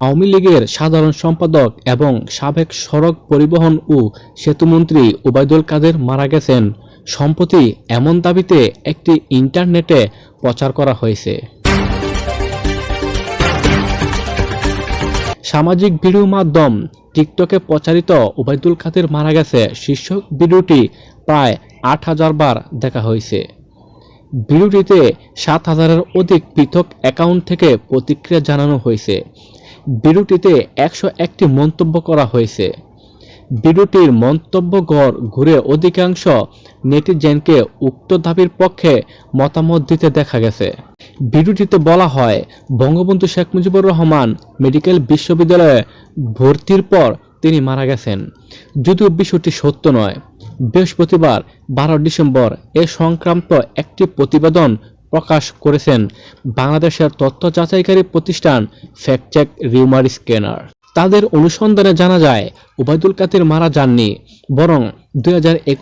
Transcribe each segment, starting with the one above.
আওয়ামী লীগের সাধারণ সম্পাদক এবং সাবেক সড়ক পরিবহন ও সেতুমন্ত্রী ওবায়দুল কাদের মারা গেছেন। সম্প্রতি এমন দাবিতে একটি ইন্টারনেটে প্রচার করা হয়েছে। সামাজিক ভিডিও মাধ্যম টিকটকে প্রচারিত ওবায়দুল কাদের মারা গেছে। শীর্ষক ভিডিওটি প্রায় আট হাজার বার দেখা হয়েছে। ভিডিওটিতে সাত হাজারের অধিক পৃথক অ্যাকাউন্ট থেকে প্রতিক্রিয়া জানানো হয়েছে। ভিডিওটিতে একশো একটি মন্তব্য করা হয়েছে। ভিডিওটির মন্তব্য গড় ঘুরে অধিকাংশ নেটিজেনকে উক্ত দাবির পক্ষে মতামত দিতে দেখা গেছে। ভিডিওটিতে বলা হয়, বঙ্গবন্ধু শেখ মুজিবুর রহমান মেডিকেল বিশ্ববিদ্যালয়ে ভর্তির পর তিনি মারা গেছেন। যদিও বিষয়টি সত্য নয়, বৃহস্পতিবার বারো ডিসেম্বর এ সংক্রান্ত একটি প্রতিবেদন প্রকাশ করেছেন বাংলাদেশের তথ্য যাচাইকারী প্রতিষ্ঠান ফ্যাক্টচেক রিউমার স্ক্যানার। তাদের অনুসন্ধানে জানা যায় ওবায়দুল কাদের মারা যাননি, বরং দুই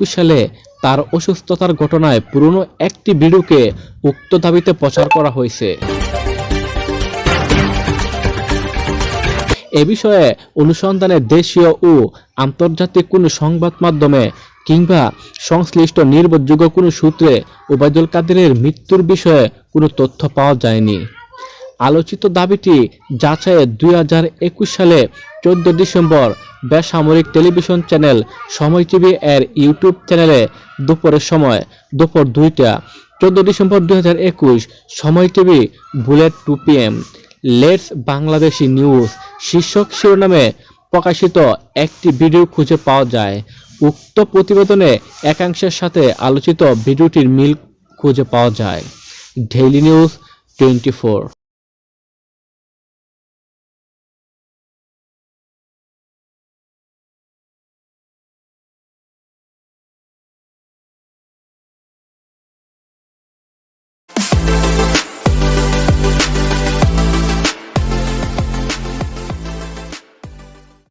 সালে তার অসুস্থতার ঘটনায় পুরনো একটি ভিডিওকে উক্ত দাবিতে প্রচার করা হয়েছে। এ বিষয়ে অনুসন্ধানে দেশীয় ও আন্তর্জাতিক কোনো সংবাদ মাধ্যমে কিংবা সংশ্লিষ্ট নির্ভরযোগ্য কোনো সূত্রে ওবায়দুল কাদেরের মৃত্যুর বিষয়ে কোনো তথ্য পাওয়া যায়নি। আলোচিত দাবিটি যাচাইয়ে দুই হাজার একুশ সালে চোদ্দ ডিসেম্বর বেসামরিক টেলিভিশন চ্যানেল সময় টিভি এর ইউটিউব চ্যানেলে দুপুরের সময়, দুপুর দুইটা, চোদ্দ ডিসেম্বর দুই হাজার একুশ, Somoy TV, bullet two PM, latest Bangladeshi news, শীর্ষক শিরোনামে প্রকাশিত একটি ভিডিও খুঁজে পাওয়া যায়। উক্ত প্রতিবেদনে একাংশের সাথে আলোচিত ভিডিওটির মিল খুঁজে পাওয়া যায়। Daily news twenty